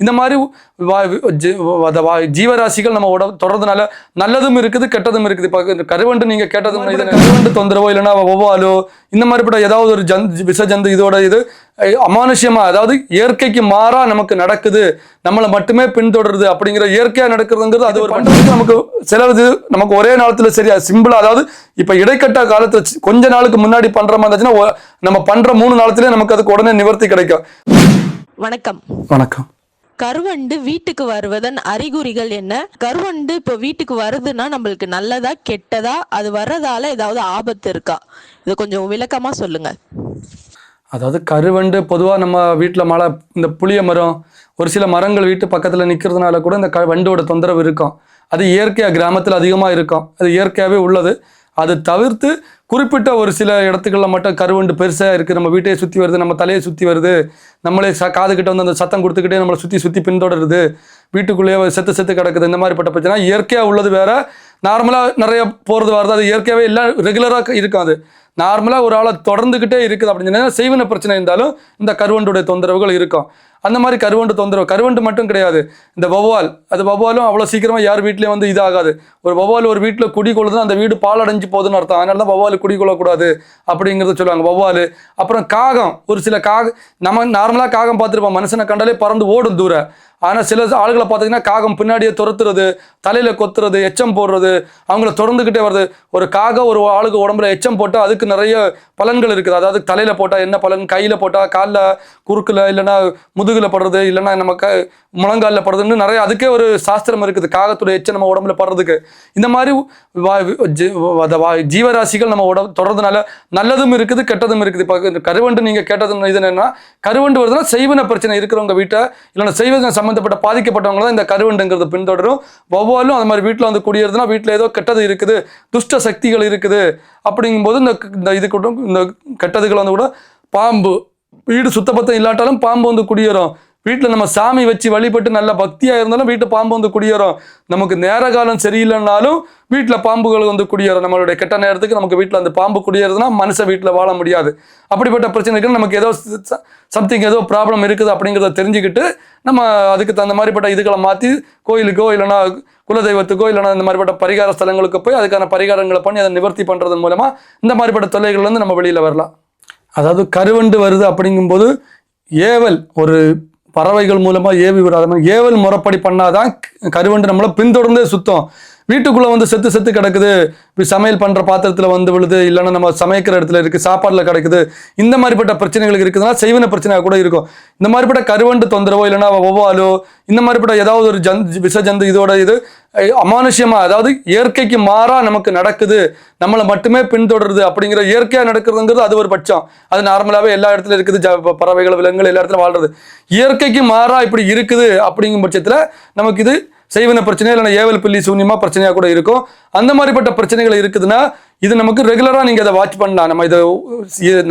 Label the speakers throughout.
Speaker 1: இந்த மாதிரி ஜீவராசிகள் நம்ம உட தொடர்றதுனால நல்லதும் இருக்குது கெட்டதும் இருக்குது. இப்போ கருவண்டு நீங்க கேட்டது மாதிரி இது கருவண்டு தொந்தரவோ இல்லைன்னா ஒவ்வாலோ இந்த மாதிரிப்பட்ட ஏதாவது ஒரு ஜந்து விஷ ஜந்து இதோட இது அஹ், அமானுஷ்யமா அதாவது இயற்கைக்கு மாறா நமக்கு நடக்குது. நம்மளை மட்டுமே பின்தொடருது அப்படிங்கிற இயற்கையா நடக்கிறதுங்கிறது அது ஒரு பண்றதுக்கு நமக்கு சிலது நமக்கு ஒரே நாளத்துல சரியா சிம்பிளா அதாவது இப்ப இடைக்கட்ட காலத்துல கொஞ்ச நாளுக்கு முன்னாடி பண்ற மாதிரி இருந்துச்சுன்னா நம்ம பண்ற மூணு நாளத்திலே நமக்கு அதுக்கு உடனே நிவர்த்தி கிடைக்கும்.
Speaker 2: வணக்கம்.
Speaker 1: வணக்கம்.
Speaker 2: கருவண்டு வீட்டுக்கு வருவதன் அறிகுறிகள் என்ன? கருவண்டு இப்போ வீட்டுக்கு வருதுன்னா நம்மளுக்கு நல்லதா கெட்டதா? அது வர்றதால ஏதாவது ஆபத்து இருக்கா? இது கொஞ்சம் விளக்கமா சொல்லுங்க.
Speaker 1: அதாவது கருவண்டு பொதுவாக நம்ம வீட்டில் மழை இந்த புளிய மரம் ஒரு சில மரங்கள் வீட்டு பக்கத்தில் நிற்கிறதுனால கூட இந்த க வண்டோட தொந்தரவு இருக்கும். அது இயற்கையாக கிராமத்தில் அதிகமாக இருக்கும். அது இயற்கையாகவே உள்ளது. அது தவிர்த்து குறிப்பிட்ட ஒரு சில இடத்துக்கள்ல மட்டும் கருவண்டு பெருசாக இருக்குது நம்ம வீட்டையே சுற்றி வருது நம்ம தலையை சுற்றி வருது. நம்மளே ச காதுகிட்ட வந்து அந்த சத்தம் கொடுத்துக்கிட்டே நம்மளை சுற்றி சுற்றி பின்தொடருது. வீட்டுக்குள்ளேயே செத்து செத்து கிடக்குது. இந்த மாதிரிப்பட்ட பிரச்சனை. இயற்கையாக உள்ளது வேறு. நார்மலாக நிறைய போகிறது வருது. அது இயற்கையாகவே இல்லை ரெகுலராக இருக்கும் அது. நார்மலாக ஒரு ஆளை தொடர்ந்துக்கிட்டே இருக்குது அப்படின்னு சொன்னால் செய்வன பிரச்சனை இருந்தாலும் இந்த கருவண்டுடைய தொந்தரவுகள் இருக்கும். அந்த மாதிரி கருவண்டு தொந்தரவு. கருவண்டு மட்டும் கிடையாது. இந்த வௌவால் அது வௌவாலும் அவ்வளோ சீக்கிரமாக யார் வீட்லேயும் வந்து இதாகாது. ஒரு வௌவால் ஒரு வீட்டில் குடி கொள்ளுதுன்னா அந்த வீடு பாலடைஞ்சு போகுதுன்னு அர்த்தம். அதனால தான் வௌவால் குடி கொள்ளக்கூடாது அப்படிங்கிறத சொல்லுவாங்க. வௌவால் அப்புறம் காகம். ஒரு சில காக நம்ம நார்மலாக காகம் பார்த்துருப்போம். மனுஷனை கண்டாலே பறந்து ஓடும் தூரம் ஆனால் சில ஆளுகளை பார்த்தீங்கன்னா காகம் பின்னாடியே துரத்துறது தலையில் கொத்துறது எச்சம் போடுறது அவங்கள தொடர்ந்துக்கிட்டே வருது. ஒரு காகம் ஒரு ஆளுக்கு உடம்புல எச்சம் போட்டால் அதுக்கு நிறைய பலன்கள் இருக்குது. அதாவது தலையில் போட்டால் என்ன பலன்? கையில் போட்டால் காலில் குறுக்கில் இல்லைன்னா முதுகில் படுறது இல்லைன்னா நம்ம க முழங்காலில் படுறதுன்னு நிறைய அதுக்கே ஒரு சாஸ்திரம் இருக்குது. காகத்துடைய எச்சம் நம்ம உடம்புல படுறதுக்கு. இந்த மாதிரி ஜீவராசிகள் நம்ம உடம்பு தொடர்றதுனால நல்லதும் இருக்குது கெட்டதும் இருக்குது. இப்போ கருவண்டு நீங்கள் கேட்டது இது என்னென்னா கருவண்டு வருதுன்னா செய்வன பிரச்சனை இருக்கிறவங்க வீட்டை இல்லைன்னா செய்வன சம்மந்தப்பட்ட பாதிக்கப்பட்டவங்க தான் இந்த கருவண்டுங்கிறது பின்தொடரும். ஒவ்வொன்றும் அந்த மாதிரி வீட்டில் வந்து குடியேறதுன்னா வீட்டில் ஏதோ கெட்டது இருக்குது துஷ்ட சக்திகள் இருக்குது அப்படிங்கும்போது இந்த இந்த இது கூட இந்த கெட்டதுகள் வந்து கூட பாம்பு வீடு சுத்தபத்தம் இல்லாட்டாலும் பாம்பு வந்து குடியேறும். வீட்டில் நம்ம சாமி வச்சு வழிபட்டு நல்ல பக்தியாக இருந்தாலும் வீட்டு பாம்பு வந்து குடியேறும். நமக்கு நேர காலம் சரியில்லைனாலும் வீட்டில் பாம்புகள் வந்து குடியேறும். நம்மளுடைய கெட்ட நேரத்துக்கு நமக்கு வீட்டில் அந்த பாம்பு குடியேறதுனா மனுஷை வீட்டில் வாழ முடியாது. அப்படிப்பட்ட பிரச்சனைக்கு நமக்கு ஏதோ சம்திங் ஏதோ ப்ராப்ளம் இருக்குது அப்படிங்கிறத தெரிஞ்சுக்கிட்டு நம்ம அதுக்கு தகுந்த மாதிரிப்பட்ட இதுகளை மாற்றி கோயிலுக்கோ இல்லைனா குலதெய்வத்துக்கோ இல்லைன்னா இந்த மாதிரிப்பட்ட பரிகார ஸ்தலங்களுக்கு போய் அதுக்கான பரிகாரங்களை பண்ணி அதை நிவர்த்தி பண்ணுறதன் மூலமாக இந்த மாதிரிப்பட்ட தொல்லைகள்லேருந்து நம்ம வெளியில் வரலாம். அதாவது கருவண்டு வருது அப்படிங்கும்போது ஏவல் ஒரு பறவைகள் மூலமாக ஏவி விடாத மாதிரி ஏவல் முறைப்படி பண்ணாதான் கருவண்டு நம்மளை பின்தொடர்ந்தே சுத்தம். வீட்டுக்குள்ளே வந்து செத்து செத்து கிடக்குது. சமையல் பண்ணுற பாத்திரத்தில் வந்து விழுது இல்லைன்னா நம்ம சமைக்கிற இடத்துல இருக்குது சாப்பாடில் கிடக்குது. இந்த மாதிரிப்பட்ட பிரச்சனைகள் இருக்குதுன்னா செய்வன பிரச்சனையாக கூட இருக்கும். இந்த மாதிரிப்பட்ட கருவண்டு தொந்தரவோ இல்லைன்னா ஒவ்வாலோ இந்த மாதிரிப்பட்ட ஏதாவது ஒரு ஜந்து விஷ ஜந்து இதோட இது அமானுஷ்யமாக அதாவது இயற்கைக்கு மாறாக நமக்கு நடக்குது நம்மளை மட்டுமே பின்தொடருது அப்படிங்கிற இயற்கையாக நடக்கிறதுங்கிறது அது ஒரு பட்சம். அது நார்மலாகவே எல்லா இடத்துல இருக்குது ஜ- பறவைகள் விலங்குகள் எல்லா இடத்துல வாழ்றது. இயற்கைக்கு மாறாக இப்படி இருக்குது அப்படிங்கும் பட்சத்தில் நமக்கு இது செய்வன பிரச்சனை இல்லைன்னா ஏவல் பில்லி சூன்யமாக பிரச்சனையாக கூட இருக்கும். அந்த மாதிரிப்பட்ட பிரச்சனைகள் இருக்குதுன்னா இது நமக்கு ரெகுலராக நீங்கள் அதை வாட்ச் பண்ணலாம். நம்ம இதை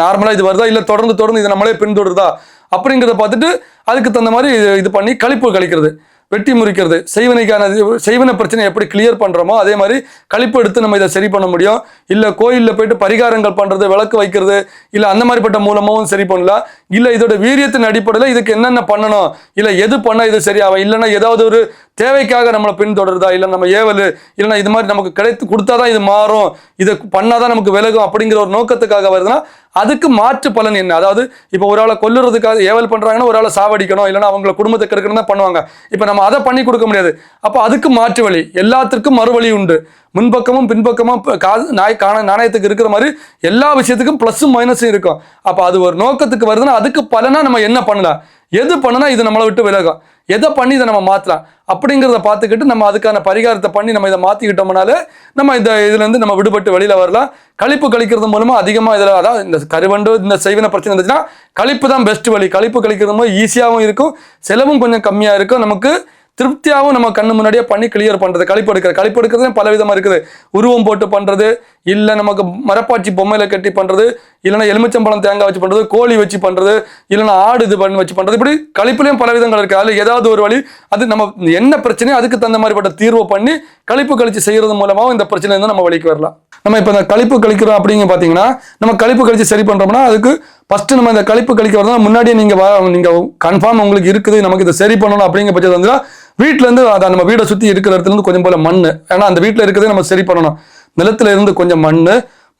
Speaker 1: நார்மலாக இது வருதா இல்லை தொடர்ந்து தொடர்ந்து இதை நம்மளே பின்தொடருதா அப்படிங்கிறத பார்த்துட்டு அதுக்கு தகுந்த மாதிரி இது- இது பண்ணி கழிப்பு கழிக்கிறது. வெட்டி முறிக்கிறது. செய்வனைக்கான இது- செய்வன பிரச்சனை எப்படி கிளியர் பண்ணுறோமோ அதே மாதிரி கழிப்பு எடுத்து நம்ம இதை சரி பண்ண முடியும். இல்லை கோயிலில் போயிட்டு பரிகாரங்கள் பண்ணுறது விளக்கு வைக்கிறது இல்லை அந்த மாதிரிப்பட்ட மூலமாகவும் சரி பண்ணலாம் இல்லை இதோட வீரியத்தின் அடிப்படையில் இதுக்கு என்னென்ன பண்ணணும்? இல்லை எது பண்ணால் இது சரியாகும் இல்லைன்னா ஏதாவது ஒரு தேவைக்காக நம்மளை பின்தொடருதா? இல்லை நம்ம ஏவல் இல்லைன்னா இது மாதிரி நமக்கு கிடைத்து கொடுத்தா தான் இது மாறும். இதை பண்ணால் தான் நமக்கு விலகும் அப்படிங்கிற ஒரு நோக்கத்துக்காக வருதுன்னா அதுக்கு மாற்று பலன் என்ன? அதாவது இப்போ ஒரு ஆளை கொல்லுறதுக்காக ஏவல் பண்ணுறாங்கன்னா ஒரு ஆளை சாவடிக்கணும் இல்லைன்னா அவங்கள குடும்பத்தை கெடுக்கணும் தான் பண்ணுவாங்க. இப்போ நம்ம அதை பண்ணி கொடுக்க முடியாது. அப்போ அதுக்கு மாற்று வழி. எல்லாத்திற்கும் மறுவழி உண்டு. முன்பக்கமும் பின்பக்கமும் ப- நாய் காண நாணயத்துக்கு இருக்கிற மாதிரி எல்லா விஷயத்துக்கும் ப்ளஸ்ஸும் மைனஸும் இருக்கும். அப்போ அது ஒரு நோக்கத்துக்கு வருதுன்னா அதுக்கு பலனாக நம்ம என்ன பண்ணலாம்? எது பண்ணுனா இது நம்மளை விட்டு விலகும். எதை பண்ணி இதை நம்ம மாற்றலாம் அப்படிங்கிறத பார்த்துக்கிட்டு நம்ம அதுக்கான பரிகாரத்தை பண்ணி நம்ம இதை மாற்றிக்கிட்டோம்னாலே நம்ம இந்த இதுலேருந்து நம்ம விடுபட்டு வெளியில் வரலாம். கழிப்பு கழிக்கிறது மூலமாக அதிகமாக இதில் அதாவது இந்த கருவண்டு இந்த செய்வன பிரச்சனை இருந்துச்சுன்னா கழிப்பு தான் பெஸ்ட் வழி. கழிப்பு கழிக்கிறது மூலம் ஈஸியாகவும் இருக்கும். செலவும் கொஞ்சம் கம்மியாக இருக்கும். நமக்கு திருப்தியாகவும் நம்ம கண்ணு முன்னாடியே பண்ணி கிளியர் பண்ணுறது கழிப்பு எடுக்கிற கழிப்பு எடுக்கிறது பல விதமாக இருக்குது. உருவம் போட்டு பண்ணுறது இல்லை நமக்கு மரப்பாச்சி பொம்மையில் கட்டி பண்ணுறது இல்லைன்னா எலுமிச்சம்பழம் தேங்காய் வச்சு பண்ணுறது கோழி வச்சு பண்ணுறது இல்லைன்னா ஆடு இது பண்ணி வச்சு பண்ணுறது இப்படி கழிப்புலையும் பல விதங்கள் இருக்குது அதில் ஏதாவது ஒரு வழி அது நம்ம என்ன பிரச்சனையோ அதுக்கு தகுந்த மாதிரிப்பட்ட தீர்வு பண்ணி கழிப்பு கழிச்சு செய்கிறது மூலமாகவும் இந்த பிரச்சனை நம்ம வழிக்கு வரலாம். நம்ம இப்போ இந்த கழிப்பு கழிக்கிறோம் அப்படிங்க பார்த்தீங்கன்னா நம்ம கழிப்பு கழித்து சரி பண்ணுறோம்னா அதுக்கு ஃபஸ்ட்டு நம்ம இந்த கழிப்பு கழிக்கிறதா முன்னாடியே நீங்கள் வா நீங்கள் கன்ஃபார்ம் உங்களுக்கு இருக்குது நமக்கு இதை சரி பண்ணணும் அப்படிங்கிற பட்சத்தில் வந்து வீட்டிலேருந்து அதை நம்ம வீடை சுற்றி இருக்கிற இடத்துல இருந்து கொஞ்சம் போல மண் ஏன்னா அந்த வீட்டில் இருக்கிறதே நம்ம சரி பண்ணணும். நிலத்துல இருந்து கொஞ்சம் மண்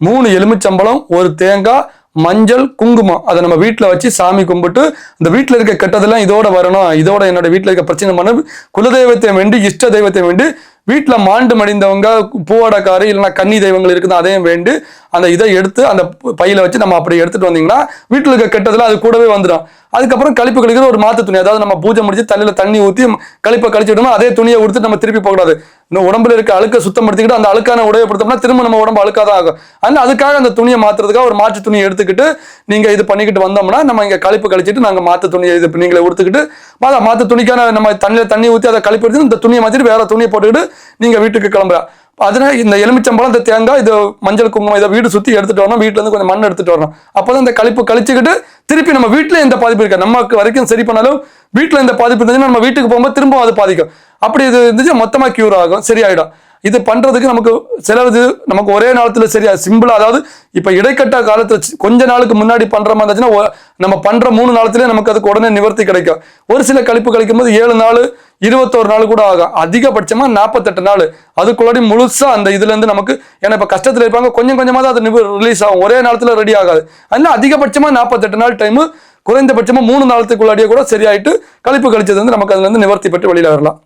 Speaker 1: மூணு எலுமிச்சம்பழம் ஒரு தேங்காய் மஞ்சள் குங்குமம். அதை நம்ம வீட்டில் வச்சு சாமி கும்பிட்டு இந்த வீட்டில் இருக்க கெட்டதெல்லாம் இதோட வரணும். இதோட என்னோட வீட்டில் இருக்க பிரச்சனை பண்ண குலதெய்வத்தை வேண்டி இஷ்ட தெய்வத்தை வேண்டி வீட்டில் மாண்டு மடிந்தவங்க பூவாடக்காரு இல்லைன்னா கன்னி தெய்வங்கள் இருக்குது அதையும் வேண்டு அந்த இதை எடுத்து அந்த பையில வச்சு நம்ம அப்படி எடுத்துட்டு வந்தீங்கன்னா வீட்டில் இருக்க கெட்டதெல்லாம் அது கூடவே வந்துடும். அதுக்கப்புறம் கழிப்பு கழிக்கிற ஒரு மாத்து துணி. அதாவது நம்ம பூஜை முடிச்சு தண்ணியில் தண்ணி ஊற்றி கழிப்பை கழிச்சு விடணும் அதே துணியை உடுத்து நம்ம திருப்பி போகக்கூடாது. இன்னும் உடம்புல இருக்க அழுக்க சுத்தப்படுத்திக்கிட்டு அந்த அழுக்கான உடைய படுத்தோம்னா திரும்ப நம்ம உடம்பு அழுக்காக ஆகும். அதனால் அதுக்காக அந்த துணியை மாற்றுறதுக்காக ஒரு மாற்று துணியை எடுத்துக்கிட்டு நீங்கள் இது பண்ணிக்கிட்டு வந்தோம்னா நம்ம இங்கே கழிப்பு கழிச்சிட்டு நாங்கள் மாற்று துணியை இது நீங்களே உடுத்துக்கிட்டு அதான் மாற்று துணிக்கான நம்ம தண்ணியில் தண்ணி ஊற்றி அதை கழிப்பு எடுத்து இந்த துணியை மாற்றிட்டு வேற துணியை போட்டுக்கிட்டு நீங்கள் வீட்டுக்கு கிளம்புறா. அதனால இந்த எலுமிச்சம்பழம் இந்த தேங்காய் இது மஞ்சள் குங்குமம் இதை வீடு சுற்றி எடுத்துட்டு வரணும். வீட்டிலேருந்து கொஞ்சம் மண் எடுத்துட்டு வரணும். அப்போ தான் இந்த கழிப்பு கழிச்சுக்கிட்டு திருப்பி நம்ம வீட்டில் எந்த பாதிப்பு இருக்கா நமக்கு வரைக்கும் சரி பண்ணாலும் வீட்டில் எந்த பாதிப்பு இருந்துச்சுன்னா நம்ம வீட்டுக்கு போகும்போது திரும்ப அது பாதிக்கும். அப்படி இது இருந்துச்சு மொத்தமாக க்யூர் ஆகும். சரியாயிடும். இது பண்ணுறதுக்கு நமக்கு செலவு நமக்கு ஒரே நாளத்தில் சரியா சிம்பிளாக அதாவது இப்போ இடைக்கட்ட காலத்தில் சி- கொஞ்ச நாளுக்கு முன்னாடி பண்ணுற மாதிரி இருந்துச்சுன்னா நம்ம பண்ணுற மூணு நாளத்திலே நமக்கு அதுக்கு உடனே நிவர்த்தி கிடைக்கும். ஒரு சில கழிப்பு கழிக்கும் போது ஏழு நாள் இருபத்தோரு நாள் கூட ஆகும் அதிகபட்சமாக நாற்பத்தெட்டு நாள். அதுக்குள்ளாடி முழுசாக அந்த இதுலேருந்து நமக்கு ஏன்னா இப்போ கஷ்டத்தில் இருப்பாங்க கொஞ்சம் கொஞ்சமாக தான் அது ரிலீஸ் ஆகும். ஒரே நாளத்தில் ரெடி ஆகாது. அதனால அதிகபட்சமாக நாற்பத்தெட்டு நாள் டைமு குறைந்தபட்சமாக மூணு நாளத்துக்குள்ளாடியே கூட சரியாயிட்டு கழிப்பு கழிச்சது வந்து நமக்கு அதுலேருந்து நிவர்த்தி பெற்று வெளியில் வரலாம்.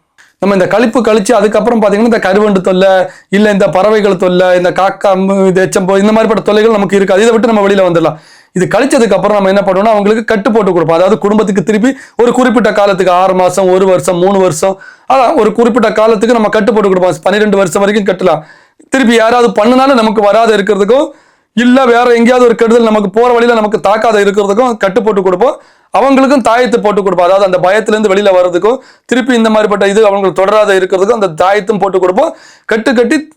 Speaker 1: நம்ம இந்த கழிப்பு கழிச்சு அதுக்கப்புறம் பார்த்தீங்கன்னா இந்த கருவண்டு தொல்லை இல்லை இந்த பறவைகள் தொல்லை இந்த காக்கா மு, இது எச்சம்போ இந்த மாதிரிப்பட்ட தொல்லைகள் நமக்கு இருக்காது இதை விட்டு நம்ம வெளியில் வந்துடலாம். இது கழிச்சதுக்கு அப்புறம் நம்ம என்ன பண்ணுவோம்னா அவங்களுக்கு கட்டு போட்டு கொடுப்போம். அதாவது குடும்பத்துக்கு திருப்பி ஒரு குறிப்பிட்ட காலத்துக்கு ஆறு மாசம் ஒரு வருஷம் மூணு வருஷம் அதான் ஒரு குறிப்பிட்ட காலத்துக்கு நம்ம கட்டு போட்டு கொடுப்போம். பன்னிரெண்டு வருஷம் வரைக்கும் கட்டலாம். திருப்பி யாராவது பண்ணுனாலும் நமக்கு வராத இருக்கிறதுக்கும் இல்ல வேற எங்கேயாவது ஒரு கெடுதல் நமக்கு போற வழியில நமக்கு தாக்காத இருக்கிறதுக்கும் கட்டு போட்டு கொடுப்போம். அவங்களுக்கும் தாயத்தை போட்டு கொடுப்போம். அதாவது அந்த பயத்திலேருந்து வெளியில வர்றதுக்கும் திருப்பி இந்த மாதிரிப்பட்ட இது அவங்களுக்கு தொடராத இருக்கிறதுக்கும் அந்த தாயத்தும் போட்டு கொடுப்போம். கட்டு கட்டி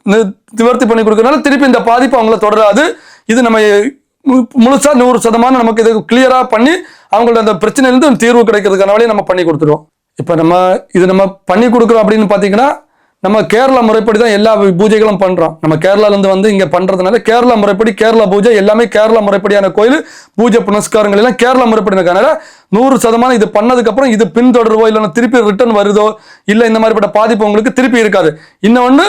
Speaker 1: நிவர்த்தி பண்ணி கொடுக்கறனால திருப்பி இந்த பாதிப்பு அவங்கள தொடராது. இது நம்ம மு- முழுசா நூறு சதமானம் நமக்கு இதை கிளியரா பண்ணி அவங்களோட அந்த பிரச்சனையிலிருந்து தீர்வு கிடைக்கிறதுக்கான வழியை நம்ம பண்ணி கொடுத்துருவோம். இப்போ நம்ம இது நம்ம பண்ணி கொடுக்குறோம் அப்படின்னு பார்த்தீங்கன்னா நம்ம கேரளா முறைப்படி தான் எல்லா பூஜைகளும் பண்றோம். நம்ம கேரளாலேருந்து வந்து இங்க பண்றதுனால கேரளா முறைப்படி கேரளா பூஜை எல்லாமே கேரளா முறைப்படியான கோயில் பூஜை புனஸ்காரங்கள் எல்லாம் கேரளா முறைப்படி இருக்கனால நூறு சதமானம் இது பண்ணதுக்கு அப்புறம் இது பின்தொடர்வோ இல்லைன்னா திருப்பி ரிட்டர்ன் வருதோ இல்லை இந்த மாதிரிப்பட்ட பாதிப்பு உங்களுக்கு திருப்பி இருக்காது. இன்னொன்று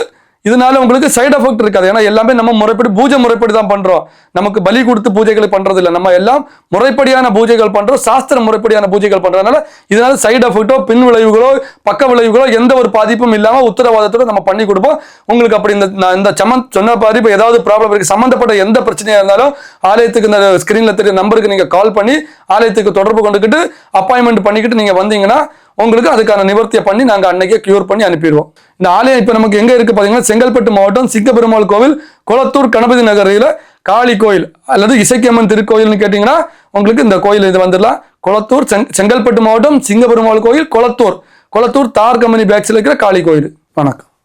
Speaker 1: இதனால உங்களுக்கு சைடு எஃபெக்ட் இருக்காது. ஏன்னா எல்லாமே நம்ம முறைப்படி பூஜை முறைப்படி தான் பண்றோம். நமக்கு பலி கொடுத்து பூஜைகளை பண்றது இல்லை நம்ம எல்லாம் முறைப்படியான பூஜைகள் பண்றோம். சாஸ்திர முறைப்படியான பூஜைகள் பண்றதுனால இதனால சைடு எஃபெக்ட்டோ பின் விளைவுகளோ பக்க விளைவுகளோ எந்த ஒரு பாதிப்பும் இல்லாம உத்தரவாதத்தோட நம்ம பண்ணி கொடுப்போம். உங்களுக்கு அப்படி இந்த நான் இந்த சமன் சொன்ன பாதிப்பு ஏதாவது ப்ராப்ளம் இருக்கு சம்மந்தப்பட்ட எந்த பிரச்சனையா இருந்தாலும் ஆலயத்துக்கு இந்த ஸ்கிரீன்ல தெரிய நம்பருக்கு நீங்க கால் பண்ணி ஆலயத்துக்கு தொடர்பு கொண்டுக்கிட்டு அப்பாயின்மெண்ட் பண்ணிக்கிட்டு நீங்க வந்தீங்கன்னா உங்களுக்கு அதுக்கான நிவர்த்தியை பண்ணி நாங்கள் அன்னைக்கே கியூர் பண்ணி அனுப்பிடுவோம். இந்த ஆலயம் இப்போ நமக்கு எங்கே இருக்குது பார்த்தீங்கன்னா செங்கல்பட்டு மாவட்டம் சிங்கப்பெருமாள் கோவில் குளத்தூர் கணபதி நகரில் காளி கோயில் அல்லது இசைக்கியம்மன் திருக்கோயில்னு கேட்டிங்கன்னா உங்களுக்கு இந்த கோயில் இது வந்துடலாம். குளத்தூர் செங்- செங்கல்பட்டு மாவட்டம் சிங்கப்பெருமாள் கோயில் குளத்தூர். குளத்தூர் தார் கம்பெனி பேக்ஸில் இருக்கிற காளி கோயில். வணக்கம்.